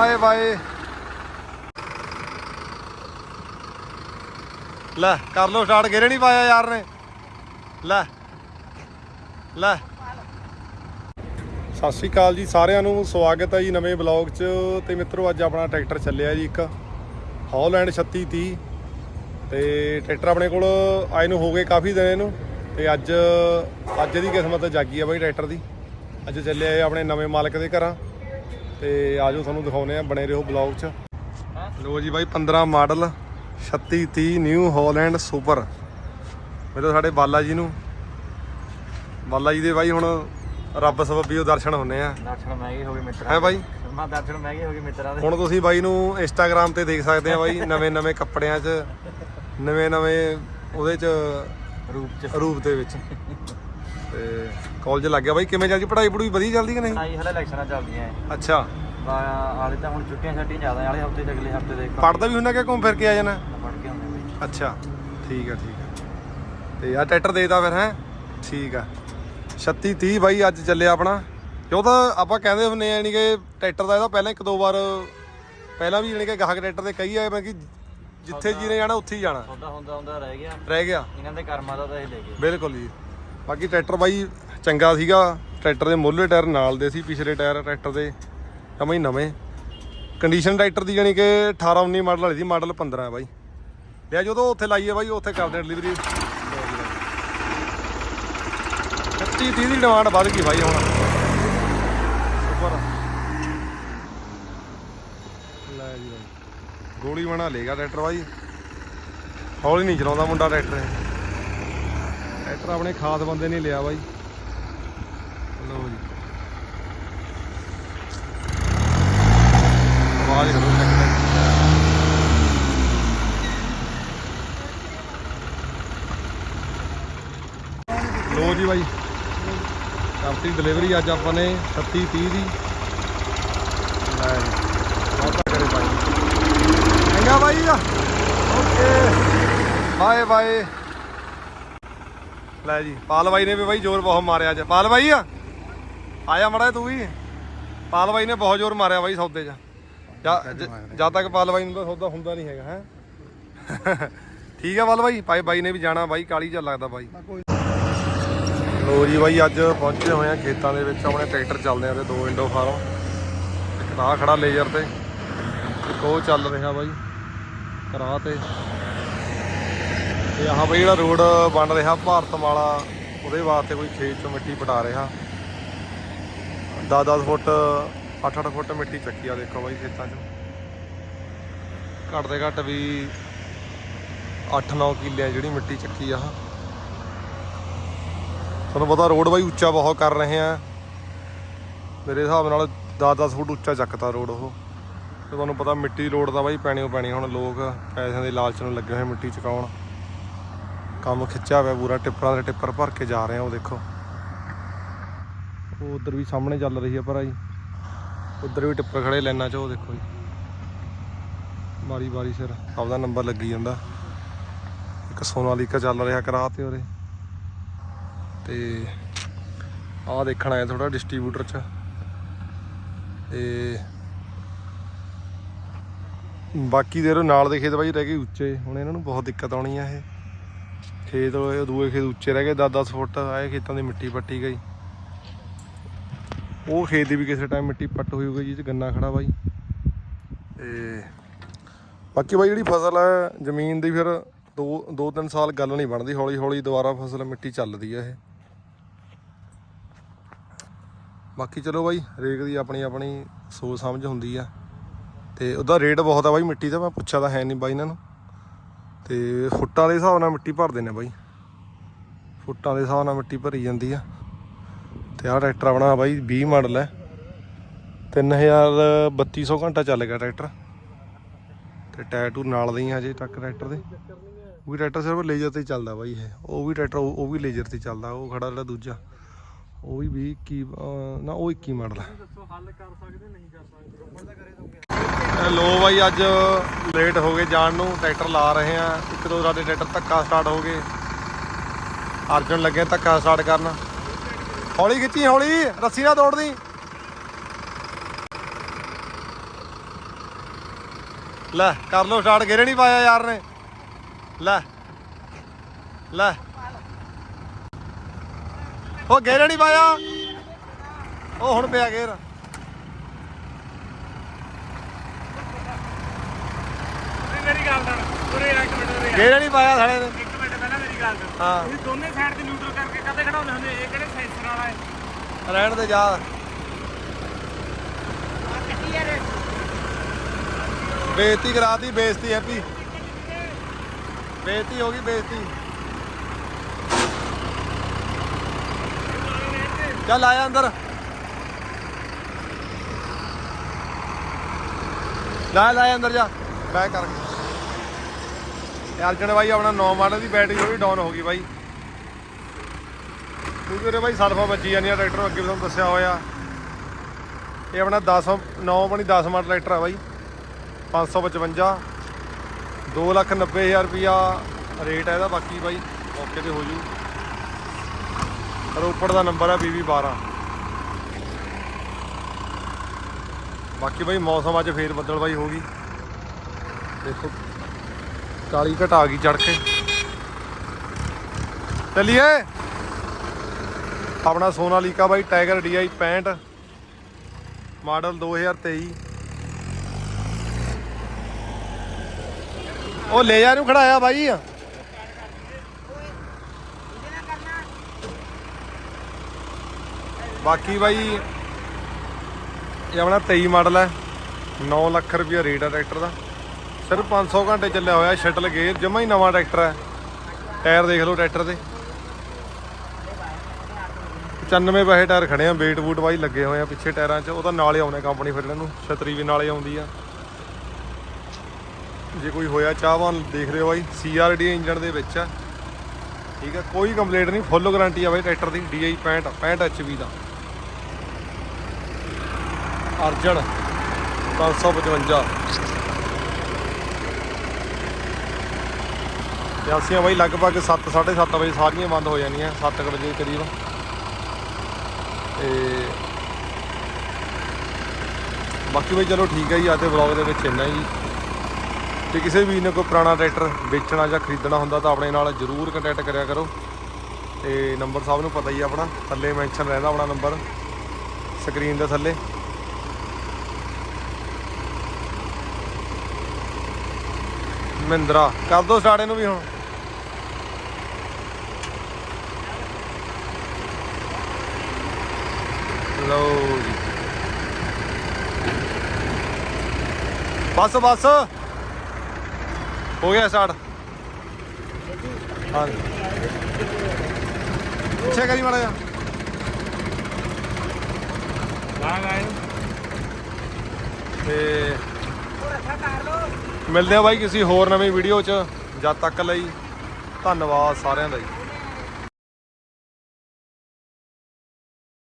Bye bye ਲੈ, ਕਰ ਲੋ start, ਗੇਰੇ ਨਹੀਂ ਪਾਇਆ ਯਾਰ ਨੇ। ਲੈ ਲੈ। ਸਤਿ ਸ਼੍ਰੀ ਅਕਾਲ ਜੀ ਸਾਰਿਆਂ ਨੂੰ, ਸਵਾਗਤ ਹੈ ਜੀ ਨਵੇਂ ਬਲੌਗ 'ਚ। ਤੇ ਮਿੱਤਰੋ, ਅੱਜ ਆਪਣਾ ਟਰੈਕਟਰ ਚੱਲਿਆ ਜੀ ਇੱਕ। ਹੌਲੈਂਡ 3630 ਤੇ ਟਰੈਕਟਰ ਆਪਣੇ ਕੋਲ ਆਏ ਨੂੰ ਹੋ ਗਏ ਕਾਫੀ ਦਿਨ ਇਹਨੂੰ ਤੇ ਅੱਜ ਅੱਜ ਦੀ ਕਿਸਮਤ ਜਾਗੀ ਆ ਬਾਈ ਟਰੈਕਟਰ ਦੀ। ਅੱਜ ਚੱਲਿਆ ਇਹ ਆਪਣੇ ਨਵੇਂ ਮਾਲਕ ਦੇ ਘਰਾਂ। ਤੇ ਆਜੋ ਤੁਹਾਨੂੰ ਦਿਖਾਉਨੇ ਆ ਬਣੇ ਰਹੋ ਬਲੌਗ 'ਚ। ਲੋ ਜੀ ਬਾਈ 15 ਮਾਡਲ 3630 ਨਿਊ ਹਾਲੈਂਡ ਸੁਪਰ। ਮੇਰੇ ਸਾਡੇ ਬਾਲਾ ਜੀ ਨੂੰ। ਬਾਲਾ ਜੀ ਦੇ ਬਾਈ ਹੁਣ ਰੱਬ ਸਬੱਬੀ ਉਹ ਦਰਸ਼ਨ ਹੁੰਨੇ ਆ। ਦਰਸ਼ਨ ਮਹਿੰਗੇ ਹੋ ਗਏ ਮਿੱਤਰਾਂ ਹੈ ਬਾਈ? ਮਾ ਦਰਸ਼ਨ ਮਹਿੰਗੇ ਹੋ ਗਏ ਮਿੱਤਰਾਂ ਦੇ। ਹੁਣ ਤੁਸੀਂ ਬਾਈ ਨੂੰ ਇੰਸਟਾਗ੍ਰam ਤੇ ਦੇਖ ਸਕਦੇ ਆ ਬਾਈ ਨਵੇਂ ਨਵੇਂ ਕੱਪੜਿਆਂ 'ਚ ਨਵੇਂ ਨਵੇਂ ਉਹਦੇ 'ਚ ਰੂਪ ਚ। ਰੂਪ ਦੇ ਵਿੱਚ। ਤੇ ਕਾਲਜ ਲੱਗ ਗਿਆ ਬਾਈ ਕਿਵੇਂ ਚੱਲਦੀ? ਪੜ੍ਹਾਈ ਪੜੂਈ ਵਧੀਆ ਚੱਲਦੀ ਕਿ ਨਹੀਂ? ਪੜਾਈ ਹਲੇ ਇਲੈਕਸ਼ਨਾਂ ਚੱਲਦੀਆਂ ਐ। ਅੱਛਾ। ਆਲੇ ਤਾਂ ਹੁਣ ਛੁੱਟੀਆਂ ਛੱਟੀਆਂ ਜ਼ਿਆਦਾ ਆਲੇ ਹਫ਼ਤੇ ਤੇ ਅਗਲੇ ਹਫ਼ਤੇ ਦੇ ਪੜਦਾ ਵੀ ਹੁੰਦਾ ਕਿ ਘੁੰਮ ਫਿਰ ਕੇ ਆ ਜਾਣਾ? ਪੜ ਕੇ ਹੁੰਦੇ ਬਈ। ਅੱਛਾ ਠੀਕ ਆ ਠੀਕ ਆ। ਤੇ ਆ ਟਰੈਕਟਰ ਦੇਦਾ ਫਿਰ ਹੈ? ਠੀਕ ਆ। 36 30 ਬਾਈ ਅੱਜ ਚੱਲਿਆ ਆਪਣਾ। ਕਿਉਂ ਤਾਂ ਆਪਾਂ ਕਹਿੰਦੇ ਹੁੰਨੇ ਆ ਯਾਨੀ ਕਿ ਟਰੈਕਟਰ ਦਾ ਇਹਦਾ ਪਹਿਲਾਂ ਇੱਕ ਦੋ ਵਾਰ ਪਹਿਲਾਂ ਵੀ ਯਾਨੀ ਕਿ ਗਾਹਕ ਟਰੈਕਟਰ ਦੇ ਕਈ ਆਏ ਮੈਂ ਕਿ ਜਿੱਥੇ ਜੀ ਨੇ ਜਾਣਾ ਉੱਥੇ ਹੀ ਜਾਣਾ। ਸੌਦਾ ਹੁੰਦਾ ਹੁੰਦਾ ਰਹਿ ਗਿਆ। ਰਹਿ ਗਿਆ। ਇਹਨਾਂ ਦੇ ਕਰਮਾਂ ਦਾ ਤਾਂ ਇਹ ਲੈ ਗਏ ਬਿਲਕੁਲ ਜੀ। ਬਾਕੀ ਟਰੈਕਟਰ ਬਾਈ ਚੰਗਾ ਸੀਗਾ, ਟਰੈਕਟਰ ਦੇ ਮੁੱਢਲੇ ਟਾਇਰ ਨਾਲ ਦੇ ਸੀ ਪਿਛਲੇ ਟਾਇਰ ਟਰੈਕਟਰ ਦੇ ਜਮਾਂ ਹੀ ਨਵੇਂ। ਕੰਡੀਸ਼ਨ ਟਰੈਕਟਰ ਦੀ ਜਾਨੀ ਕਿ 18 19 ਮਾਡਲ ਵਾਲੀ ਸੀ ਮਾਡਲ 15 ਹੈ ਬਾਈ। ਲਿਆ ਜਦੋਂ ਉੱਥੇ ਲਾਈਏ ਬਾਈ, ਉੱਥੇ ਕਰਦੇ ਡਿਲੀਵਰੀ 30 30 ਦੀ ਡਿਮਾਂਡ ਵੱਧ ਗਈ ਬਾਈ ਹੁਣ। ਸੁਪਰ ਲੈ ਜੀ ਬਾਈ। ਗੋਲੀ ਬਣਾ ਲੇਗਾ ਟਰੈਕਟਰ ਬਾਈ। ਹੌਲੀ ਨਹੀਂ ਚਲਾਉਂਦਾ ਮੁੰਡਾ ਟਰੈਕਟਰ। ਟਰੈਕਟਰ ਆਪਣੇ ਖਾਸ ਬੰਦੇ ਨੇ ਲਿਆ ਬਾਈ। ਲਓ ਜੀ। ਆਵਾਜ਼ ਕਰੋ ਟਰੈਕਟਰ ਲੋ ਜੀ ਬਾਈ। ਕਰਤੀ ਡਿਲੀਵਰੀ ਅੱਜ ਆਪਾਂ ਨੇ 36 30 ਦੀ। ਲੈ ਜੀ। ਕਰੇ ਬਾਈ। ਚੰਗਾ ਬਾਈ। ਓਕੇ। Bye bye. ਲੈ ਜੀ ਪਾਲ ਬਾਈ ਨੇ ਵੀ ਬਾਈ ਜ਼ੋਰ ਬਹੁਤ ਮਾਰਿਆ ਅੱਜ। ਪਾਲ ਬਾਈ ਆ? ਆਇਆ ਮੜਾ ਤੂੰ ਵੀ। ਪਾਲ ਬਾਈ ਨੇ ਬਹੁਤ ਜ਼ੋਰ ਮਾਰਿਆ ਬਾਈ ਸੌਦੇ 'ਚ। ਜਦ ਤੱਕ ਪਾਲ ਬਾਈ ਨੂੰ ਸੌਦਾ ਹੁੰਦਾ ਨਹੀਂ ਹੈਗਾ ਹੈ? ਠੀਕ ਆ ਪਾਲ ਬਾਈ ਭਾਈ ਬਾਈ ਨੇ ਵੀ ਜਾਣਾ ਬਾਈ ਕਾਲੀ ਜਿਹਾ ਲੱਗਦਾ ਬਾਈ। ਲੋ ਜੀ ਬਾਈ ਅੱਜ ਪਹੁੰਚੇ ਹੋਏ ਆ ਖੇਤਾਂ ਦੇ ਵਿੱਚ ਆਪਣੇ ਟਰੈਕਟਰ ਚੱਲਦੇ ਆ ਤੇ ਦੋ ਇੰਡੋ ਫਾਰਮ। ਇੱਕ ਤਾਂ ਖੜਾ ਲੇਜ਼ਰ ਤੇ ਇੱਕ ਉਹ ਚੱਲ ਰਿਹਾ ਬਾਈ। ਕਰਾ ਤੇ। ਤੇ ਆਹ ਬਈ ਜਿਹੜਾ ਰੋਡ ਬਣ ਰਿਹਾ ਭਾਰਤ ਵਾਲਾ, ਉਹਦੇ ਵਾਸਤੇ ਕੋਈ ਖੇਤ ਚੋਂ ਮਿੱਟੀ ਪਟਾ ਰਿਹਾ। 10-10 ਫੁੱਟ 8-8 ਫੁੱਟ ਮਿੱਟੀ ਚੱਕੀ ਆ ਦੇਖੋ ਬਾਈ ਖੇਤਾਂ 'ਚੋਂ। ਘੱਟ ਦੇ ਘੱਟ ਵੀ 8-9 ਕਿੱਲੇ ਜਿਹੜੀ ਮਿੱਟੀ ਚੱਕੀ ਆ। ਤੁਹਾਨੂੰ ਪਤਾ ਰੋਡ ਬਾਈ ਉੱਚਾ ਬਹੁਤ ਕਰ ਰਹੇ ਆ। ਮੇਰੇ ਹਿਸਾਬ ਨਾਲ 10-10 ਫੁੱਟ ਉੱਚਾ ਚੱਕਤਾ ਰੋਡ ਉਹ। ਤੇ ਤੁਹਾਨੂੰ ਪਤਾ ਮਿੱਟੀ ਰੋਡ ਦਾ ਬਾਈ ਪੈਣੀ ਓ ਪੈਣੀ ਹੁਣ ਲੋਕ ਪੈਸਿਆਂ ਦੇ ਲਾਲਚ ਨੂੰ ਲੱਗੇ ਹੋਏ ਮਿੱਟੀ ਚਕਾਉਣ। ਕੰਮ ਖਿੱਚਿਆ ਹੋਇਆ ਪੂਰਾ, ਟਿੱਪਰਾਂ ਦੇ ਟਿੱਪਰ ਭਰ ਕੇ ਜਾ ਰਹੇ ਆ, ਉਹ ਦੇਖੋ। ਉਹ ਉਧਰ ਵੀ ਸਾਹਮਣੇ ਚੱਲ ਰਹੀ ਹੈ ਭਰਾ ਜੀ ਉਧਰ ਵੀ ਟਿੱਪਰ ਖੜੇ ਲੈਣਾ 'ਚ, ਉਹ ਦੇਖੋ ਜੀ। ਮਾਰੀ ਵਾਰੀ ਸਿਰ, ਆਪਦਾ ਨੰਬਰ ਲੱਗੀ ਜਾਂਦਾ। ਇੱਕ ਸੋਨਾਲੀਕਾ ਚੱਲ ਰਿਹਾ ਕਰਾ ਤੇ ਉਰੇ। ਤੇ ਆਹ ਦੇਖਣ ਆਇਆ ਥੋੜਾ ਡਿਸਟ੍ਰੀਬਿਊਟਰ 'ਚ। ਤੇ ਬਾਕੀ ਦੇ ਨਾਲ ਦੇ ਖੇਤ ਬਾਈ ਰਹਿ ਗਏ ਉੱਚੇ। ਹੁਣ ਇਹਨਾਂ ਨੂੰ ਬਹੁਤ ਦਿੱਕਤ ਆਉਣੀ ਆ ਇਹ। ਖੇਤ ਉਹ ਦੂਏ ਖੇਤ ਉੱਚੇ ਰਹਿ ਗਏ 10-10 ਫੁੱਟ ਆਏ, ਖੇਤਾਂ ਦੀ ਮਿੱਟੀ ਪੱਟੀ ਗਈ। ਉਹ ਖੇਤ ਦੀ ਵੀ ਕਿਸੇ ਟਾਈਮ ਮਿੱਟੀ ਪੱਟ ਹੋਈ ਹੋਊਗੀ ਜਿਹਦੇ 'ਚ ਗੰਨਾ ਖੜਾ ਬਾਈ। ਤੇ ਬਾਕੀ ਬਾਈ ਜਿਹੜੀ ਫਸਲ ਹੈ ਜ਼ਮੀਨ ਦੀ ਫਿਰ ਦੋ ਦੋ ਤਿੰਨ ਸਾਲ ਗੱਲ ਨਹੀਂ ਬਣਦੀ ਹੌਲੀ ਹੌਲੀ ਦੁਬਾਰਾ ਫਸਲ ਮਿੱਟੀ ਚੱਲਦੀ ਹੈ ਇਹ। ਬਾਕੀ ਚਲੋ ਬਾਈ, ਰੇਕ ਦੀ ਆਪਣੀ ਆਪਣੀ ਸੋਚ ਸਮਝ ਹੁੰਦੀ ਆ। ਤੇ ਉਹਦਾ ਰੇਟ ਬਹੁਤ ਆ ਬਾਈ ਮਿੱਟੀ ਦਾ, ਮੈਂ ਪੁੱਛਿਆ ਤਾਂ ਹੈ ਨਹੀਂ ਬਾਈ ਇਹਨਾਂ ਨੂੰ। ਤੇ ਫੁੱਟਾਂ ਦੇ ਹਿਸਾਬ ਨਾਲ ਮਿੱਟੀ ਭਰਦੇ ਨੇ ਬਾਈ। ਫੁੱਟਾਂ ਦੇ ਹਿਸਾਬ ਨਾਲ ਮਿੱਟੀ ਭਰੀ ਜਾਂਦੀ ਆ। ਤੇ ਆਹ ਟਰੈਕਟਰ ਆਪਣਾ ਬਾਈ 20 ਮਾਡਲ ਹੈ 3000 3200 ਘੰਟਾ ਚੱਲ ਗਿਆ ਟਰੈਕਟਰ। ਤੇ ਟਾਇਰ ਟੂ ਨਾਲ ਦੇ ਹੀ ਹਜੇ ਤੱਕ ਟਰੈਕਟਰ ਦੇ। ਉਹ ਵੀ ਟਰੈਕਟਰ ਸਿਰਫ ਲੇਜ਼ਰ ਤੇ ਹੀ ਚੱਲਦਾ ਬਾਈ ਇਹ। ਉਹ ਵੀ ਟਰੈਕਟਰ, ਉਹ ਉਹ ਵੀ ਲੇਜ਼ਰ ਤੇ ਚੱਲਦਾ, ਉਹ ਖੜਾ ਜਿਹੜਾ ਦੂਜਾ। ਉਹ ਵੀ 20 ਕੀ ਨਾ ਉਹ 21 ਮਾਡਲ ਹੈ ਇਹ ਲੋ ਬਾਈ, ਅੱਜ ਲੇਟ ਹੋ ਗਏ ਜਾਣ ਨੂੰ, ਟਰੈਕਟਰ ਲਾ ਰਹੇ ਆ ਇੱਕ ਦੋ ਸਾਡੇ ਟਰੈਕਟਰ ਧੱਕਾ ਸਟਾਰਟ ਹੋ ਗਏ। ਅਰਜਨ ਲੱਗੇ ਧੱਕਾ ਸਟਾਰਟ ਕਰਨ। ਹੌਲੀ ਖਿੱਚੀ, ਹੌਲੀ, ਰੱਸੀ ਨਾ ਤੋੜਦੀ ਲੈ, ਕਰ ਲੋ ਸਟਾਰਟ ਗੇਰੇ ਨਹੀਂ ਪਾਇਆ ਯਾਰ ਨੇ। ਲੈ ਲੈ। ਉਹ ਗੇਰੇ ਨਹੀਂ ਪਾਇਆ। ਉਹ ਹੁਣ ਪਿਆ ਗੇਰ ਮੇਰੀ ਗੱਲ ਸੁਣ ਉਰੇ ਆ ਇੱਕ ਮਿੰਟ ਉਰੇ ਆ। ਗੇਰੇ ਨਹੀਂ ਪਾਇਆ ਸਾਲੇ ਨੇ? ਇੱਕ ਮਿੰਟ ਪਹਿਲਾਂ ਮੇਰੀ ਗੱਲ ਸੁਣ। ਹਾਂ। ਤੁਸੀਂ ਦੋਨੇ ਸਾਈਡ ਤੇ ਨਿਊਟਰਲ ਕਰਕੇ ਕਦੇ ਖੜਾਉਂਦੇ ਹੁੰਦੇ ਇਹ ਕਿਹੜੇ ਸੈਂਸਰ ਵਾਲਾ ਹੈ? ਰਹਿਣ ਦੇ ਜਾ। ਬੇਇੱਜ਼ਤੀ ਕਰਾਤੀ ਬੇਇੱਜ਼ਤੀ ਹੈਪੀ। ਬੇਇੱਜ਼ਤੀ ਹੋ ਗਈ ਬੇਇੱਜ਼ਤੀ। ਚੱਲ ਆਇਆ ਅੰਦਰ। ਲੈ ਲੈ ਅੰਦਰ ਜਾ। ਬੈਕ ਕਰ ਅਰਜਨ ਬਾਈ, ਆਪਣਾ 9 ਮਾਡਲ ਦੀ ਬੈਟਰੀ ਉਹ ਵੀ ਡਾਊਨ ਹੋ ਗਈ ਬਾਈ। ਕਿਉਂਕਿ ਉਹਦੇ ਬਾਈ ਸਲਫਾ ਵੱਜੀ ਜਾਂਦੀਆਂ ਟਰੈਕਟਰ ਨੂੰ ਅੱਗੇ ਵੀ ਤੁਹਾਨੂੰ ਦੱਸਿਆ ਹੋਇਆ। ਇਹ ਆਪਣਾ 10 9 ਬਣੀ 10 ਮਾਡਲ ਟਰੈਕਟਰ ਆ ਬਾਈ। 555 2 ਲੱਖ 90 ਹਜ਼ਾਰ ਰੁਪਿਆ ਰੇਟ ਹੈ ਇਹਦਾ, ਬਾਕੀ ਬਾਈ ਮੌਕੇ ਤੇ ਹੋ ਜੂ ਰੋਪੜ ਦਾ ਨੰਬਰ ਹੈ BB12 ਬਾਕੀ ਬਾਈ ਮੌਸਮ ਅੱਜ ਫੇਰ ਬੱਦਲ ਬਾਈ ਹੋ ਗਈ। ਦੇਖੋ ਕਾਲੀ ਘਟਾ ਗਈ ਚੜ ਕੇ। ਚੱਲੀਏ। ਆਪਣਾ ਸੋਨਾਲੀਕਾ ਬਾਈ, ਟਾਈਗਰ DI 65 ਮਾਡਲ 2023 ਉਹ ਲੈ ਜਾ ਨੂੰ ਖੜਾਇਆ ਬਾਈ। ਬਾਕੀ ਬਾਈ, ਇਹ ਆਪਣਾ 23 ਮਾਡਲ ਹੈ। 9 ਲੱਖ ਰੁਪਏ ਰੇਟ ਹੈ ਟਰੈਕਟਰ ਦਾ। ਸਿਰਫ 500 ਘੰਟੇ ਚੱਲਿਆ ਹੋਇਆ ਸ਼ਟਲ ਗੇਅਰ ਜਮਾ ਹੀ ਨਵਾਂ ਟਰੈਕਟਰ ਹੈ। ਟਾਇਰ ਦੇਖ ਲਓ ਟਰੈਕਟਰ ਦੇ। 95 ਪੈਸੇ ਟਾਇਰ ਖੜੇ ਆ ਵੇਟ ਵੂਟ ਵਾਈ ਲੱਗੇ ਹੋਏ ਆ ਪਿੱਛੇ ਟਾਇਰਾਂ 'ਚ, ਉਹ ਤਾਂ ਨਾਲੇ ਆਉਣੇ ਕੰਪਨੀ ਫਿਰ ਇਹਨਾਂ ਨੂੰ, ਛਤਰੀ ਵੀ ਨਾਲੇ ਆਉਂਦੀ ਆ। ਜੇ ਕੋਈ ਹੋਇਆ ਚਾਹਵਾਨ, ਦੇਖ ਰਹੇ ਹੋ ਬਾਈ CRD ਇੰਜਨ ਦੇ ਵਿੱਚ ਆ। ਠੀਕ ਆ, ਕੋਈ ਕੰਪਲੇਂਟ ਨਹੀਂ ਫੁੱਲ ਗਾਰੰਟੀ ਆ ਬਾਈ ਟਰੈਕਟਰ ਦੀ DI 65 65 HP ਦਾ। ਅਰਜਨ 555 ਤੇ ਅਸੀਂ ਬਾਈ ਲਗਭਗ 7 7:30 ਵਜੇ ਸਾਰੀਆਂ ਬੰਦ ਹੋ ਜਾਣੀਆਂ 7 ਵਜੇ ਕਰੀਬ। ਤੇ ਬਾਕੀ ਬਈ ਚਲੋ ਠੀਕ ਹੈ ਜੀ ਅੱਜ ਦੇ ਵਲੌਗ ਦੇ ਵਿੱਚ ਇੰਨਾ ਹੀ। ਤੇ ਕਿਸੇ ਵੀ ਨੇ ਕੋਈ ਪੁਰਾਣਾ ਟਰੈਕਟਰ ਵੇਚਣਾ ਜਾਂ ਖਰੀਦਣਾ ਹੁੰਦਾ ਤਾਂ ਆਪਣੇ ਨਾਲ ਜਰੂਰ ਕੰਟੈਕਟ ਕਰਿਆ ਕਰੋ। ਤੇ ਨੰਬਰ ਸਭ ਨੂੰ ਪਤਾ ਹੀ ਆਪਣਾ, ਥੱਲੇ ਮੈਂਸ਼ਨ ਰਹਿੰਦਾ ਆਪਣਾ ਨੰਬਰ ਸਕਰੀਨ ਦੇ ਥੱਲੇ। ਮਹਿੰਦਰਾ, ਕਰ ਦੋ ਸਟਾਰਟ ਇਹਨੂੰ ਵੀ ਹੁਣ। ਲਓ ਜੀ। ਬਸ ਬਸ। ਹੋ ਗਿਆ ਸਟਾਰਟ ਹਾਂ ਪਿੱਛੇ ਕਰੀ ਮਾੜਾ ਜਿਹਾ। ਲਾ ਗਾਇ ਤੇ ਮਿਲਦੇ ਆ ਬਾਈ ਕਿਸੇ ਹੋਰ ਨਵੀਂ ਵੀਡੀਓ 'ਚ। ਜਦ ਤੱਕ ਲਈ ਧੰਨਵਾਦ ਸਾਰਿਆਂ ਦਾ ਜੀ।